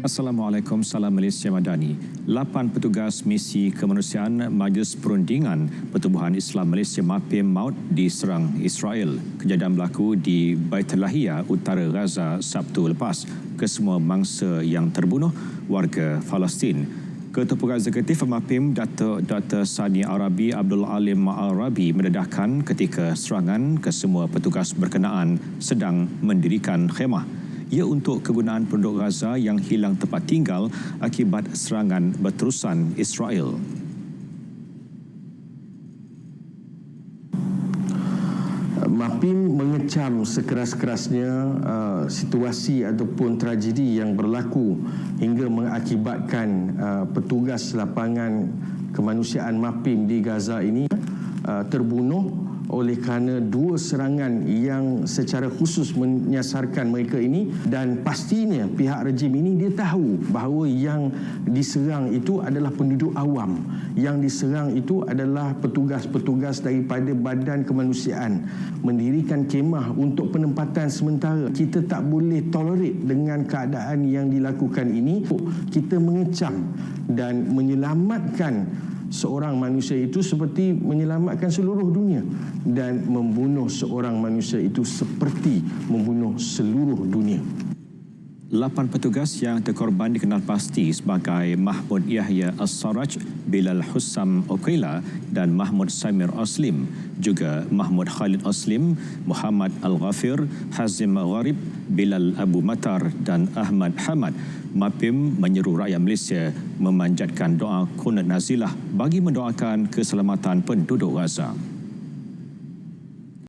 Assalamualaikum, salam Malaysia Madani. Lapan petugas misi kemanusiaan Majlis Perundingan Pertubuhan Islam Malaysia MAPIM Maut diserang Israel. Kejadian berlaku di Baitulahiyah, Utara Gaza Sabtu lepas. Kesemua mangsa yang terbunuh warga Palestin. Ketua Peguam Eksekutif MAPIM Datuk Dr. Sani Arabi Abdul Alim Arabi mendedahkan ketika serangan kesemua petugas berkenaan sedang mendirikan khemah ia untuk kegunaan penduduk Gaza yang hilang tempat tinggal akibat serangan berterusan Israel. MAPIM mengecam sekeras-kerasnya uh, situasi ataupun tragedi yang berlaku hingga mengakibatkan uh, petugas lapangan kemanusiaan MAPIM di Gaza ini uh, terbunuh oleh kerana dua serangan yang secara khusus menyasarkan mereka ini dan pastinya pihak rejim ini dia tahu bahawa yang diserang itu adalah penduduk awam. Yang diserang itu adalah petugas-petugas daripada badan kemanusiaan. Mendirikan kemah untuk penempatan sementara. Kita tak boleh tolerate dengan keadaan yang dilakukan ini. Kita mengecam dan menyelamatkan seorang manusia itu seperti menyelamatkan seluruh dunia dan membunuh seorang manusia itu seperti membunuh seluruh dunia. Lapan petugas yang terkorban dikenal pasti sebagai Mahmud Yahya As-Saraj, Bilal Hussam Oqila dan Mahmud Samir Oslim. Juga Mahmud Khalid Oslim, Muhammad Al-Ghafir, Hazim Gharib, Bilal Abu Matar dan Ahmad Hamad. MAPIM menyeru rakyat Malaysia memanjatkan doa kunut nazilah bagi mendoakan keselamatan penduduk Gaza.